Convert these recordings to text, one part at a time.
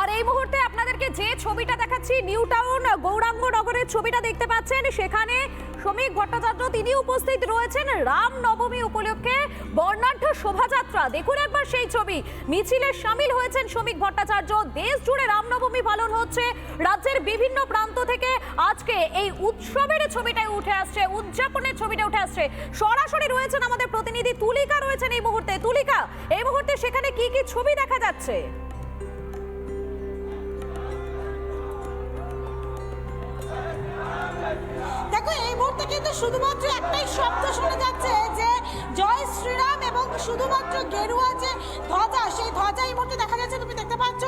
আর এই মুহূর্তে আপনাদেরকে যে ছবিটা দেখাচ্ছি, নিউ টাউন গৌরাঙ্গ নগরের ছবিটা দেখতে পাচ্ছেন। সেখানে শ্রমিক ভট্টাচার্য তিনি উপস্থিত রয়েছেন। রাম নবমী উপলক্ষে বর্ণাঢ্য শোভাযাত্রা। দেখুন একবার সেই ছবি। মিছিলে সামিল হয়েছেন শ্রমিক ভট্টাচার্য। দেশ জুড়ে রামনবমী পালন হচ্ছে। রাজ্যের বিভিন্ন প্রান্ত থেকে আজকে এই উৎসবের ছবিটাই উঠে আসছে, উদযাপনের ছবিটা উঠে আসছে। সরাসরি রয়েছেন আমাদের প্রতিনিধি তুলিকা রয়েছেন এই মুহূর্তে। তুলিকা, এই মুহূর্তে সেখানে কি কি ছবি দেখা যাচ্ছে? কিন্তু শুধুমাত্র একটাই শব্দ শোনা যাচ্ছে যে জয় শ্রীরাম এবং শুধুমাত্র গেরুয়া যে ধ্বজা, সেই ধ্বজা এই মুহূর্তে দেখা যাচ্ছে। তুমি দেখতে পাচ্ছ,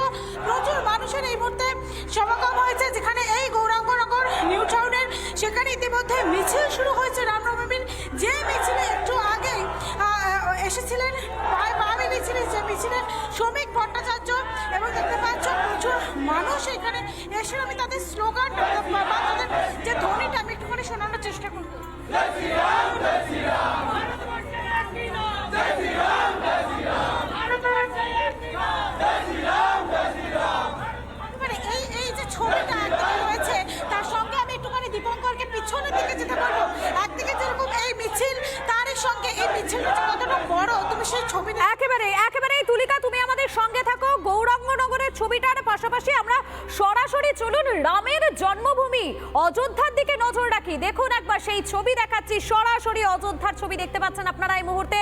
প্রচুর মানুষের এই মুহূর্তে সমাগম হয়েছে, যেখানে এই গৌরাঙ্গনগর নিউ টাউনের, সেখানে ইতিমধ্যে মিছিল শুরু হয়েছে রামনবমীর। যে মিছিলে একটু আগেই এসেছিলেন পাবে মিছিলে, যে মিছিলের শ্রমিক ভট্টাচার্য চেষ্টা করবো মানে ছবিটার পাশাপাশি আমরা সরাসরি চলুন রামের জন্মভূমি, অযোধ্যার দিকে নজর রাখি। দেখুন একবার সেই ছবি দেখাচ্ছি, সরাসরি অযোধ্যার ছবি দেখতে পাচ্ছেন আপনারা এই মুহূর্তে।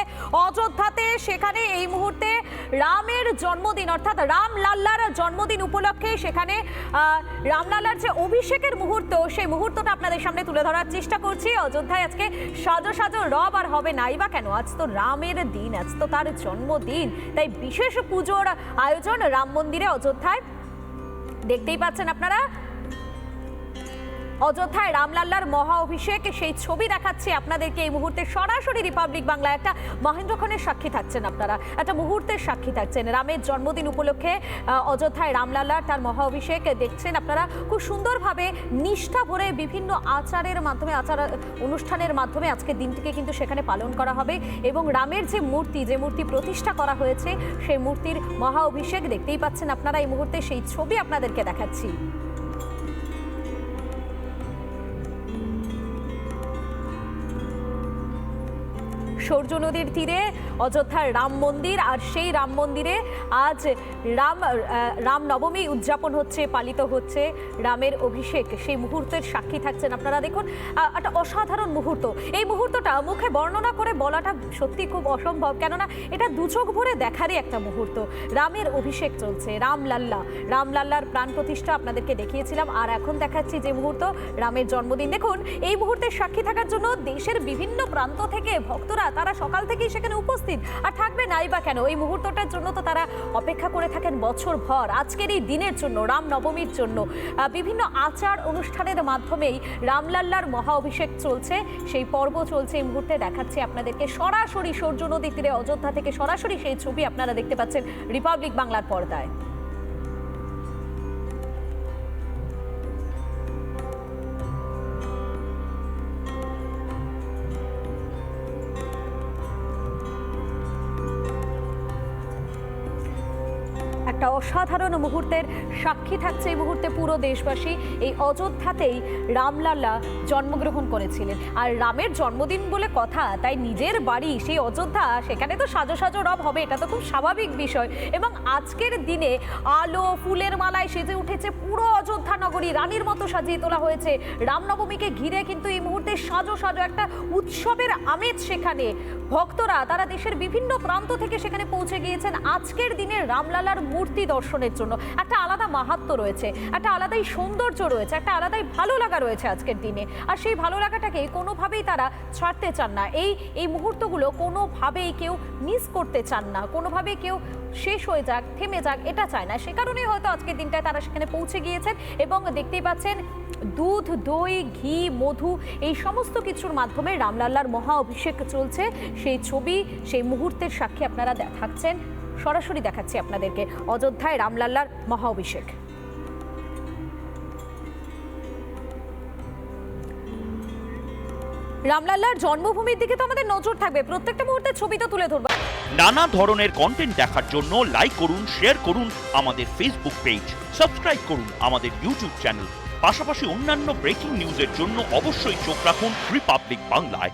অযোধ্যাতে সেখানে এই মুহূর্তে রামের জন্মদিন, অর্থাৎ রাম লাল্লার জন্মদিন উপলক্ষে সেখানে রামলাল্লার যে অভিষেকের মুহূর্ত, সেই মুহূর্তটা আপনাদের সামনে তুলে ধরার চেষ্টা করছি। অযোধ্যায় আজকে সাজো সাজো রব আর হবে নাই বা কেন? আজ তো রামের দিন, আজ তো তার জন্মদিন। তাই বিশেষ পুজোর আয়োজন রাম মন্দিরে অযোধ্যায়। দেখতেই পাচ্ছেন আপনারা অযোধ্যায় রামলাল্লার মহা অভিষেক, সেই ছবি দেখাচ্ছি আপনাদেরকে এই মুহূর্তে। সরাসরি রিপাবলিক বাংলা একটা মহেন্দ্র মহেন্দ্রক্ষণের সাক্ষী থাকছেন আপনারা। একটা মুহূর্তের সাক্ষী থাকছেন। রামের জন্মদিন উপলক্ষে অযোধ্যায় রামলাল্লার তার মহা অভিষেক দেখছেন আপনারা। খুব সুন্দরভাবে নিষ্ঠা ভরে বিভিন্ন আচারের মাধ্যমে, আচার অনুষ্ঠানের মাধ্যমে আজকে দিনটিকে কিন্তু সেখানে পালন করা হবে এবং রামের যে মূর্তি যে মূর্তি প্রতিষ্ঠা করা হয়েছে, সেই মূর্তির মহা অভিষেক দেখতেই পাচ্ছেন আপনারা। এই মুহূর্তে সেই ছবি আপনাদেরকে দেখাচ্ছি। সূর্য নদীর তীরে অযোধ্যার রাম মন্দির আর সেই রাম মন্দিরে আজ রাম রাম নবমী উদযাপন হচ্ছে, পালিত হচ্ছে, রামের অভিষেক। সেই মুহূর্তের সাক্ষী থাকছেন আপনারা। দেখুন একটা অসাধারণ মুহূর্ত। এই মুহূর্তটা মুখে বর্ণনা করে বলাটা সত্যি খুব অসম্ভব, কেননা এটা দু চোখ ভরে দেখারই একটা মুহূর্ত। রামের অভিষেক চলছে রামলাল্লা রামলাল্লার প্রাণ প্রতিষ্ঠা আপনাদেরকে দেখিয়েছিলাম, আর এখন দেখাচ্ছি যে মুহূর্ত, রামের জন্মদিন। দেখুন, এই মুহূর্তের সাক্ষী থাকার জন্য দেশের বিভিন্ন প্রান্ত থেকে ভক্তরা তারা সকাল থেকেই সেখানে উপস্থিত। আর থাকবে নাই বা কেন? এই মুহূর্তটার জন্য তো তারা অপেক্ষা করে থাকেন বছর ভর। আজকের এই দিনের জন্য, রাম নবমীর জন্য বিভিন্ন আচার অনুষ্ঠানের মাধ্যমেই রামলাল্লার মহা অভিষেক চলছে। সেই পর্ব চলছে এই মুহূর্তে। দেখাচ্ছি আপনাদেরকে সরাসরি সূর্য নদী তীরে, অযোধ্যা থেকে সরাসরি সেই ছবি আপনারা দেখতে পাচ্ছেন রিপাবলিক বাংলার পর্দায়। একটা অসাধারণ মুহূর্তের সাক্ষী থাকছে এই মুহূর্তে পুরো দেশবাসী। এই অযোধ্যাতেই রামলাল্লা জন্মগ্রহণ করেছিলেন। আর রামের জন্মদিন বলে কথা, তাই নিজের বাড়ি সেই অযোধ্যা, সেখানে তো সাজো সাজো রব হবে, এটা তো খুব স্বাভাবিক বিষয়। এবং আজকের দিনে আলো, ফুলের মালায় সেজে উঠেছে পুরো অযোধ্যা নগরী। রানীর মতো সাজিয়ে তোলা হয়েছে। রামনবমীকে ঘিরে কিন্তু এই মুহূর্তে সাজো সাজো একটা উৎসবের আমেজ সেখানে ভক্তরা তারা দেশের বিভিন্ন প্রান্ত থেকে সেখানে পৌঁছে গিয়েছেন আজকের দিনে রামলালার মূর্তি দর্শনের জন্য। একটা আলাদা মাহাত্ম রয়েছে, একটা আলাদাই সৌন্দর্য রয়েছে, একটা আলাদাই ভালো লাগা রয়েছে আজকের দিনে। আর সেই ভালো লাগাটাকে কোনোভাবেই তারা ছাড়তে চান না। এই এই মুহূর্তগুলো কোনোভাবেই কেউ মিস করতে চান না। কোনোভাবেই কেউ শেষ হয়ে যাক, থেমে যাক, এটা চায় না। সে কারণেই হয়তো আজকের দিনটায় তারা সেখানে পৌঁছে গিয়েছেন এবং দেখতেই পাচ্ছেন দুধ, দই, ঘি, মধু এই সমস্ত কিছুর মাধ্যমে রামলাল্লার মহা অভিষেক চলছে। সেই ছবি, সেই মুহূর্তের সাক্ষী আপনারা থাকছেন সরাসরি দেখাচ্ছি আপনাদেরকে। অযোধ্যায় রামলাল্লার মহা অভিষেক। রামলাল্লার জন্মভূমির দিকে তো আমাদের নজর থাকবে। প্রত্যেকটা মুহূর্তে ছবি তো তুলে ধরবো। নানা ধরনের কন্টেন্ট দেখার জন্য লাইক করুন শেয়ার করুন আমাদের ফেসবুক পেজ সাবস্ক্রাইব করুন আমাদের ইউটিউব চ্যানেল পাশাপাশি অন্যান্য ব্রেকিং নিউজের জন্য অবশ্যই চোখ রাখুন রিপাবলিক বাংলায়